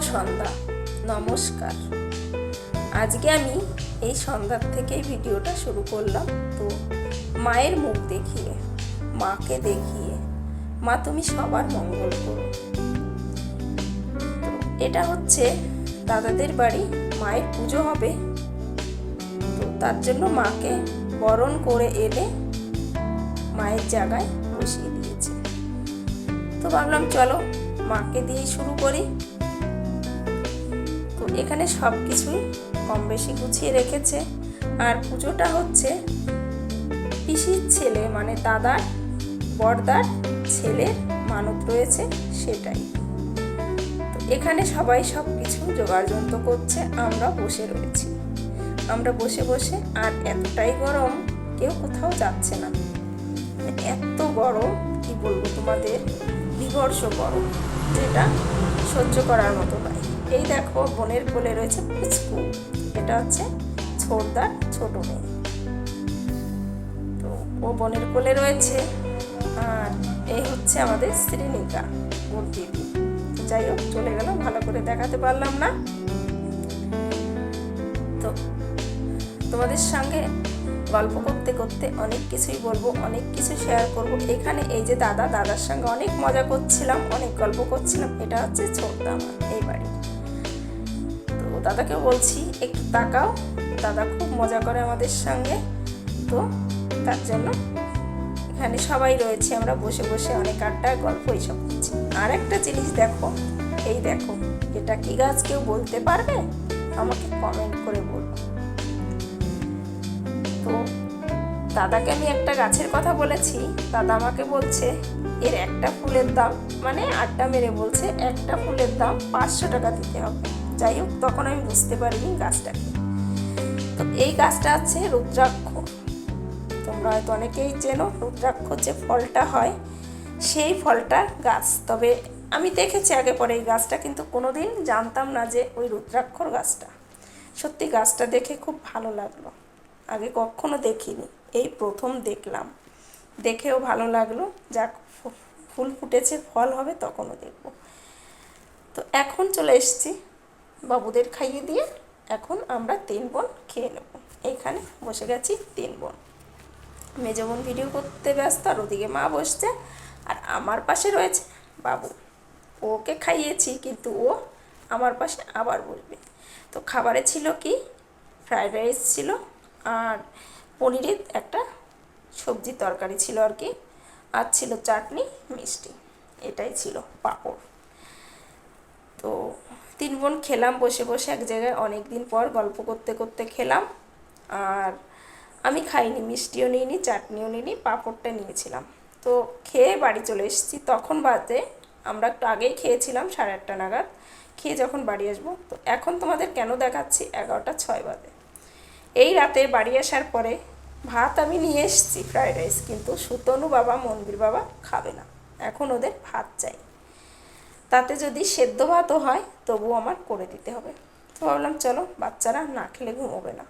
সন্ধ্যা। নমস্কার। আজকে আমি এই সন্ধ্যার থেকেই ভিডিওটা শুরু করলাম। তো মায়ের মুখ দেখিয়ে, মাকে দেখিয়ে, মা তুমি সবার মঙ্গল করো। এটা হচ্ছে দাদাদের বাড়ি, মায়ের পুজো হবে। তো তার জন্য মাকে বরণ করে এনে মায়ের জায়গায় বসিয়ে দিয়েছে। তো ভাবলাম চলো মাকে দিয়েই শুরু করি। এখানে সব কিছুই কম বেশি গুছিয়ে রেখেছে। আর পুজোটা হচ্ছে পিসির ছেলে মানে দাদার, বড়দার ছেলের মানত রয়েছে সেটাই। তো এখানে সবাই সব কিছু যোগাড়যন্ত্র করছে, আমরা বসে রয়েছি। আমরা বসে বসে আর এতটাই গরম, কেউ কোথাও যাচ্ছে না। এত গরম, কি বলব তোমাদের? বিভর্ষ গরম, যেটা সহ্য করার মতো নয়। এই দেখো বোনের কোলে রয়েছে পুচকু। এটা হচ্ছে ছোটদার ছোট মেয়ে। তো ও বোনের কোলে রয়েছে। আর এই হচ্ছে আমাদের শ্রীনিকা ওর দিদি যাই হোক, চলে গেল, ভালো করে দেখাতে পারলাম না। তো তোমাদের সঙ্গে গল্প করতে করতে অনেক কিছুই বলব, অনেক কিছু শেয়ার করব। এখানে এই যে দাদা, দাদার সঙ্গে অনেক মজা করছিলাম, অনেক গল্প করছিলাম। এটা হচ্ছে ছোটদা আমার এই বাড়ি দাদাকে বলছি, একটু তাকাও, দাদা খুব মজা করে আমাদের সঙ্গে। তো তার জন্য এখানে সবাই রয়েছে, আমরা বসে বসে অনেক আড্ডা, গল্প এইসব করছি। আর একটা জিনিস দেখো, এই দেখো, এটা কি গাছ কেউ বলতে পারবে? আমাকে কমেন্ট করে বলব তো দাদাকে আমি একটা গাছের কথা বলেছি, দাদা আমাকে বলছে, এর একটা ফুলের দাম মানে আড্ডা মেরে বলছে, একটা ফুলের দাম পাঁচশো টাকা দিতে হবে। যাই হোক, তখন আমি বুঝতে পারিনি গাছটাকে। তো এই গাছটা আছে রুদ্রাক্ষ। তোমরা হয়তো অনেকেই চেনো রুদ্রাক্ষ যে ফলটা হয়, সেই ফলটা গাছ। তবে আমি দেখেছি আগে পরে এই গাছটা, কিন্তু কোনোদিন জানতাম না যে ওই রুদ্রাক্ষর গাছটা। সত্যি গাছটা দেখে খুব ভালো লাগল। আগে কখনো দেখিনি, এই প্রথম দেখলাম। দেখেও ভালো লাগল, যাক ফুল ফুটেছে, ফল হবে, তখনও দেখব। তো এখন চলে এসেছি বাবুদের খাইয়ে দিয়ে এখন আমরা তিন বোন খেয়ে নেব। এইখানে বসে গেছি তিন বোন। মেজো বোন ভিডিও করতে ব্যস্ত আর ওদিকে মা বসছে আর আমার পাশে রয়েছে বাবু। ওকে খাইয়েছি কিন্তু ও আমার পাশে আবার বসবে। তো খাবারে ছিল কি? ফ্রায়েড রাইস ছিল আর পনিরের একটা সবজি তরকারি ছিল আর কি। আর ছিল চাটনি মিষ্টি। এটাই ছিল পাঁপড়। তো তিন বোন খেলাম, বসে বসে এক জায়গায় অনেক দিন পর গল্প করতে করতে খেলাম। আর আমি খাইনি, মিষ্টিও নিইনি, চাটনিও নিইনি, পাঁপড়টা নিয়েছিলাম। তো খেয়ে বাড়ি চলে এসেছি। তখন বাদে আমরা একটু আগেই খেয়েছিলাম সাড়ে আটটা নাগাদ। খেয়ে যখন বাড়ি আসব, তো এখন তোমাদের কেন দেখাচ্ছি? এগারোটা ছয় বাজে এই রাতে বাড়ি আসার পরে ভাত আমি নিয়ে এসেছি ফ্রায়েড রাইস, কিন্তু সুতনু বাবা মন্দির বাবা খাবে না। এখন ওদের ভাত চাই। তাতে যদি সেদ্ধ ভাতও হয়, তবুও আমার করে দিতে হবে। তো ভাবলাম, চলো, বাচ্চারা না খেলে ঘুমোবে না।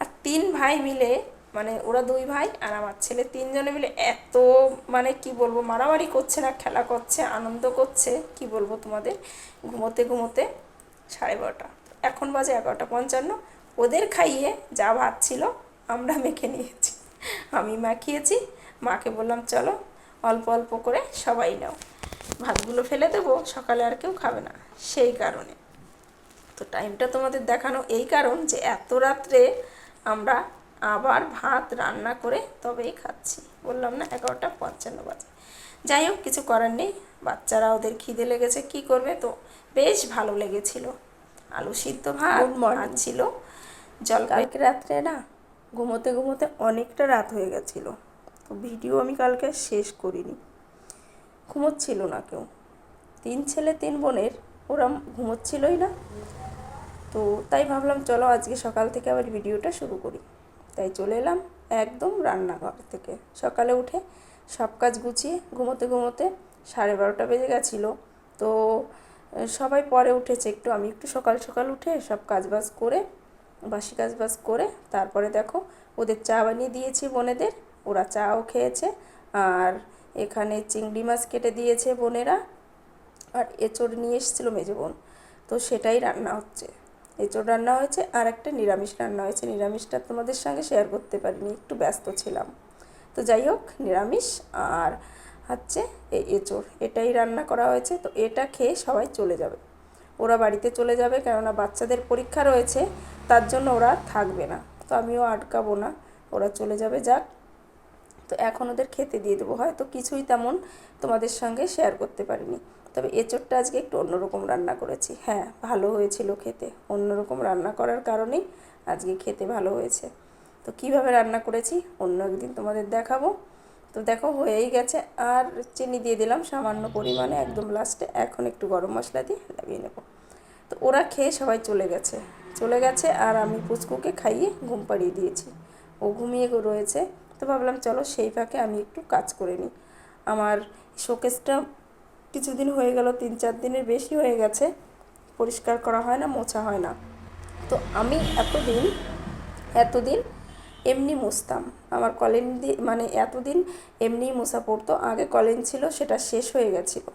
আর তিন ভাই মিলে মানে ওরা দুই ভাই আর আমার ছেলে, তিনজনে মিলে এত মানে কি বলব, মারামারি করছে না, খেলা করছে, আনন্দ করছে, কি বলব তোমাদের? ঘুমোতে ঘুমোতে সাড়ে বারোটা। এখন বাজে এগারোটা পঞ্চান্ন। ওদের খাইয়ে যা ভাত ছিল, আমরা মেখে নিয়েছি। আমি মাখিয়েছি মাকে বললাম, চলো, অল্প অল্প করে সবাই নাও। ভাতগুলো ফেলে দেবো সকালে আর কেউ খাবে না। সেই কারণে। তো টাইমটা তোমাদের দেখানো এই কারণ যে এত রাত্রে আমরা আবার ভাত রান্না করে তবেই খাচ্ছি। বললাম না এগারোটা পঞ্চান্ন বাজে। যাই হোক কিছু করার নেই। বাচ্চারা ওদের খিদে লেগেছে কি করবে তো? বেশ ভালো লেগেছিল। আলু সিদ্ধ ভাত ভাত ছিল জল কালকে রাত্রে না ঘুমোতে ঘুমোতে অনেকটা রাত হয়ে গেছিল। তো ভিডিও আমি কালকে শেষ করিনি। ঘুমোচ্ছিল না কেউ। তিন ছেলে, তিন বোনের, ওরা ঘুমোচ্ছিলই না। তো তাই ভাবলাম, চলো আজকে সকাল থেকে আবার ভিডিওটা শুরু করি। তাই চলে এলাম একদম রান্নাঘর থেকে। সকালে উঠে সব কাজ গুছিয়ে ঘুমোতে ঘুমোতে সাড়ে বারোটা বেজে গেছিল। তো সবাই পরে উঠেছে একটু। আমি একটু সকাল সকাল উঠে সব কাজবাজ করে, বাসি কাজবাজ করে, তারপরে দেখো ওদের চা বানিয়ে দিয়েছি বোনেদের। ওরা চাও খেয়েছে। আর এখানে চিংড়ি মাছ কেটে দিয়েছে বোনেরা, আর এঁচড় নিয়ে এসেছিল মেজো বোন। তো সেটাই রান্না হচ্ছে। এঁচোড় রান্না হয়েছে, আর একটা নিরামিষ রান্না হয়েছে। নিরামিষটা তোমাদের সঙ্গে শেয়ার করতে পারিনি, একটু ব্যস্ত ছিলাম। তো যাই হোক, নিরামিষ, আর হচ্ছে এই এঁচোড়, এটাই রান্না করা হয়েছে। তো এটা খেয়ে সবাই চলে যাবে। ওরা বাড়িতে চলে যাবে, কেননা বাচ্চাদের পরীক্ষা রয়েছে, তার জন্য ওরা থাকবে না। তো আমিও আটকাবো না, ওরা চলে যাবে, যাক। তো এখন ওদের খেতে দিয়ে দেবো। হয়তো কিছুই তেমন তোমাদের সঙ্গে শেয়ার করতে পারিনি। তবে এঁচোড়টা আজকে একটু অন্যরকম রান্না করেছি। হ্যাঁ ভালো হয়েছিল খেতে। অন্যরকম রান্না করার কারণেই আজকে খেতে ভালো হয়েছে। তো কীভাবে রান্না করেছি, অন্য একদিন তোমাদের দেখাবো। তো দেখো, হয়েই গেছে। আর চিনি দিয়ে দিলাম সামান্য পরিমাণে। একদম লাস্টে এখন একটু গরম মশলা দিয়ে লাগিয়ে নেব। তো ওরা খেয়ে সবাই চলে গেছে। চলে গেছে আর আমি পুচকুকে খাইয়ে ঘুম পাড়িয়ে দিয়েছি। ও ঘুমিয়ে রয়েছে। তো ভাবলাম, চলো সেই ফাঁকে আমি একটু কাজ করে নিই। আমার শোকেসটা কিছুদিন হয়ে গেল, তিন চার দিনের বেশি হয়ে গেছে। পরিষ্কার করা হয় না, মোছা হয় না। তো আমি এতদিন এতদিন এমনি মুছতাম। আমার কলেন দিয়ে মানে এতদিন এমনিই মোছা পড়তো। আগে কলেন ছিল, সেটা শেষ হয়ে গেছিল।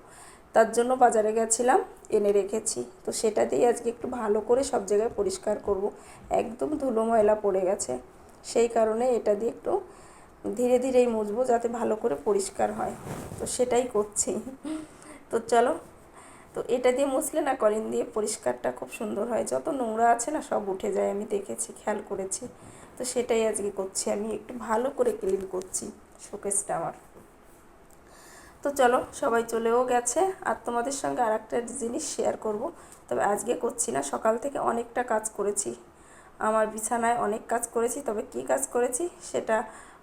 তার জন্য বাজারে গেছিলাম, এনে রেখেছি। তো সেটা দিয়ে আজকে একটু ভালো করে সব জায়গায় পরিষ্কার করব। একদম ধুলো ময়লা পড়ে গেছে। সেই কারণে এটা দিয়ে একটু ধীরে ধীরেই মুছবো যাতে ভালো করে পরিষ্কার হয়। তো সেটাই করছি। তো চলো, তো এটা দিয়ে মুছলে না কলিন দিয়ে পরিষ্কারটা খুব সুন্দর হয়। যত নোংরা আছে না সব উঠে যায়, আমি দেখেছি, খেয়াল করেছি। তো সেটাই আজকে করছি আমি, একটু ভালো করে ক্লিন করছি শোকেসটা আমার। তো চলো, সবাই চলেও গেছে। আর তোমাদের সঙ্গে আর একটা জিনিস শেয়ার করব। তবে আজকে করছি না, সকাল থেকে অনেকটা কাজ করেছি। আমার বিছানায় অনেক কাজ করেছি, তবে কি কাজ করেছি সেটা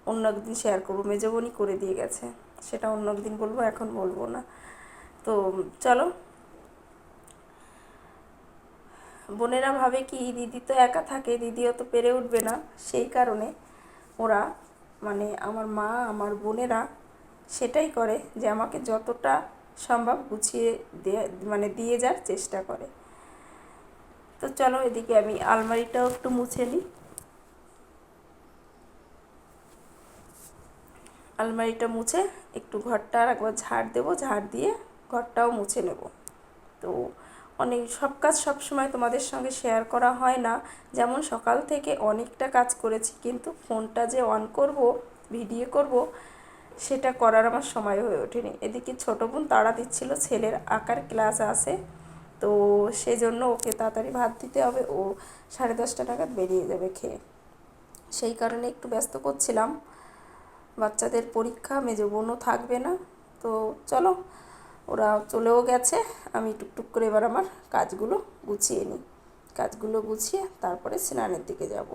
অন্য একদিন শেয়ার করব। মেজবনি করে দিয়ে গেছে। সেটা অন্য একদিন বলব, এখন বলব না। তো চলো। বোনেরা ভাবে কি, দিদি তো একা থাকে, দিদিও তো পেরে উঠবে না। সেই কারণে ওরা মানে আমার মা, আমার বোনেরা সেটাই করে যে আমাকে যতটা সম্ভব গুছিয়ে দিয়ে মানে দিয়ে যাওয়ার চেষ্টা করে। তো চলো এদিকে আমি আলমারিটাও একটু মুছে নিই। আলমারিটা মুছে একটু ঘরটা আর একবার ঝাড় দেবো, ঝাড় দিয়ে ঘরটাও মুছে নেব। তো অনেক, সব কাজ সব সময় তোমাদের সঙ্গে শেয়ার করা হয় না। যেমন সকাল থেকে অনেকটা কাজ করেছি, কিন্তু ফোনটা যে অন করব ভিডিও করব, সেটা করার আমার সময় হয়ে ওঠেনি। এদিকে ছোটো বোন তাড়া দিচ্ছিল, ছেলের আঁকার ক্লাস আছে, তো সেজন্য ওকে তাড়াতাড়ি ভাত দিতে হবে, ও সাড়ে দশটা নাগাদ বেরিয়ে যাবে খেয়ে। সেই কারণে একটু ব্যস্ত করছিলাম। বাচ্চাদের পরীক্ষা, মেজো বোনও থাকবে না। তো চলো, ওরা চলেও গেছে। আমি টুকটুক করে এবার আমার কাজগুলো গুছিয়ে নিই। কাজগুলো গুছিয়ে তারপরে স্নানের দিকে যাব।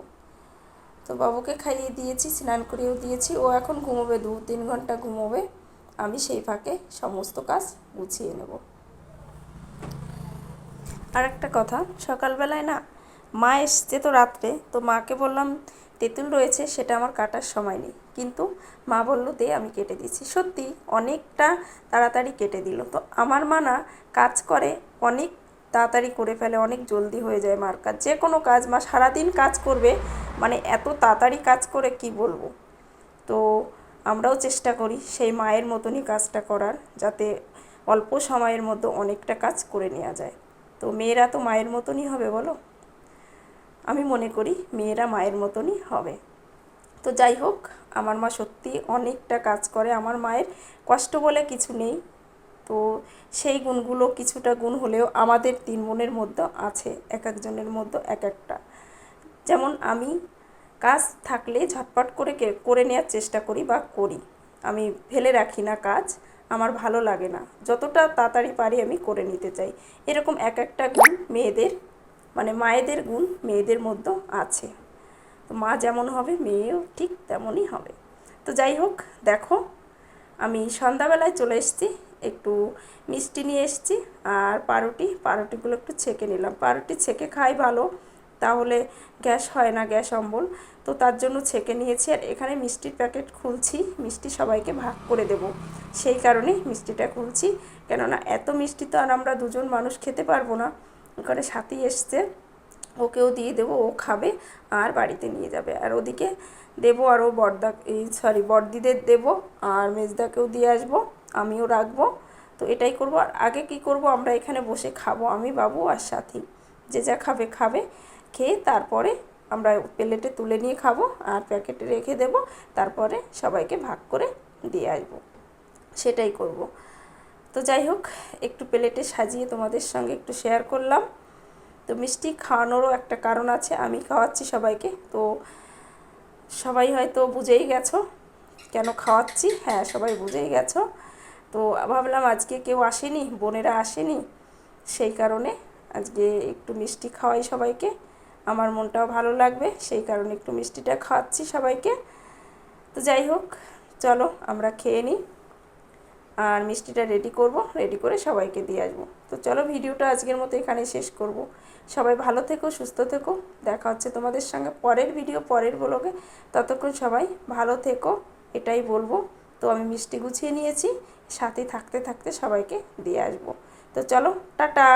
তো বাবুকে খাইয়ে দিয়েছি, স্নান করিয়েও দিয়েছি। ও এখন ঘুমোবে, দু তিন ঘণ্টা ঘুমোবে। আমি সেই ফাঁকে সমস্ত কাজ গুছিয়ে নেব। আর একটা কথা, সকালবেলায় না মা এসছে তো রাত্রে। তো মাকে বললাম তেঁতুল রয়েছে, সেটা আমার কাটার সময় নেই। কিন্তু মা বলল, দে, আমি কেটে দিচ্ছি সত্যি, অনেকটা তাড়াতাড়ি কেটে দিল। তো আমার মা না কাজ করে, অনেক তাড়াতাড়ি করে ফেলে, অনেক জলদি হয়ে যায় মার কাজ। যে কোনো কাজ, মা সারাদিন কাজ করবে মানে এত তাড়াতাড়ি কাজ করে কি বলব? তো আমরাও চেষ্টা করি সেই মায়ের মতনই কাজটা করার, যাতে অল্প সময়ের মধ্যে অনেকটা কাজ করে নেওয়া যায়। তো মেয়েরা তো মায়ের মতনই হবে, বলো? আমি মনে করি মেয়েরা মায়ের মতনই হবে। তো যাই হোক, আমার মা সত্যি অনেকটা কাজ করে। আমার মায়ের কষ্ট বলে কিছু নেই। তো সেই গুণগুলো কিছুটা গুণ হলেও আমাদের তিন বোনের মধ্যে আছে, এক একজনের মধ্যে এক একটা। যেমন আমি কাজ থাকলে ঝটপট করে করে নেওয়ার চেষ্টা করি বা করি। আমি ফেলে রাখি না কাজ, আমার ভালো লাগে না। যতটা তাড়াতাড়ি পারি আমি করে নিতে চাই। এরকম এক একটা গুণ মেয়েদের মানে মায়েদের গুণ মেয়েদের মধ্যেও আছে। তো মা যেমন হবে, মেয়েও ঠিক তেমনই হবে। তো যাই হোক, দেখো, আমি সন্ধ্যাবেলায় চলে এসেছি, একটু মিষ্টি নিয়ে এসেছি আর পাউরুটি পাউরুটিগুলো একটু ছেঁকে নিলাম। পাউরুটি ছেঁকে খাই ভালো, তাহলে গ্যাস হয় না, গ্যাস অম্বল। তো তার জন্য ছেঁকে নিয়েছি আর এখানে মিষ্টির প্যাকেট খুলছি, মিষ্টি সবাইকে ভাগ করে দেব। সেই কারণে মিষ্টিটা খুলছি, কেননা এত মিষ্টি তো আর আমরা দুজন মানুষ খেতে পারব না। ওখানে সাথী এসছে, ওকেও দিয়ে দেবো, ও খাবে আর বাড়িতে নিয়ে যাবে। আর ওদিকে দেবো আরও বর্দা, এই সরি বর্দিদের দেবো আর মেজদাকেও দিয়ে আসব, আমিও রাখব। তো এটাই করব। আর আগে কি করব? আমরা এখানে বসে খাব, আমি, বাবু আর সাথী। যে যা খাবে খাবে। খেয়ে তারপরে আমরা প্লেটে তুলে নিয়ে খাব আর প্যাকেটে রেখে দেব, তারপরে সবাইকে ভাগ করে দিয়ে আসব। সেটাই করব। তো যাই হোক, একটু প্লেটে সাজিয়ে তোমাদের সঙ্গে একটু শেয়ার করলাম। তো মিষ্টি খাওয়ানোরও একটা কারণ আছে, আমি খাওয়াচ্ছি সবাইকে। তো সবাই হয়তো বুঝেই গেছো কেন খাওয়াচ্ছি? হ্যাঁ সবাই বুঝেই গেছো। তো ভাবলাম আজকে কেউ আসেনি, বোনেরা আসেনি, সেই কারণে আজকে একটু মিষ্টি খাওয়াই সবাইকে। আমার মনটাও ভালো লাগবে, সেই কারণে একটু মিষ্টিটা খাওয়াচ্ছি সবাইকে। তো যাই হোক, চলো আমরা খেয়ে নিই। আর মিষ্টিটা রেডি করব রেডি করে সবাইকে দিয়ে আসব। তো চলো ভিডিওটা আজকের মতো এখানে শেষ করব। সবাই ভালো থেকো, সুস্থ থেকো। দেখা হচ্ছে তোমাদের সঙ্গে পরের ভিডিও পরের ব্লগে ততক্ষণ সবাই ভালো থেকো, এটাই বলব। তো আমি মিষ্টি গুছিয়ে নিয়েছি, সাথে থাকতে থাকতে সবাইকে দিয়ে আসব। তো চলো, টাটা!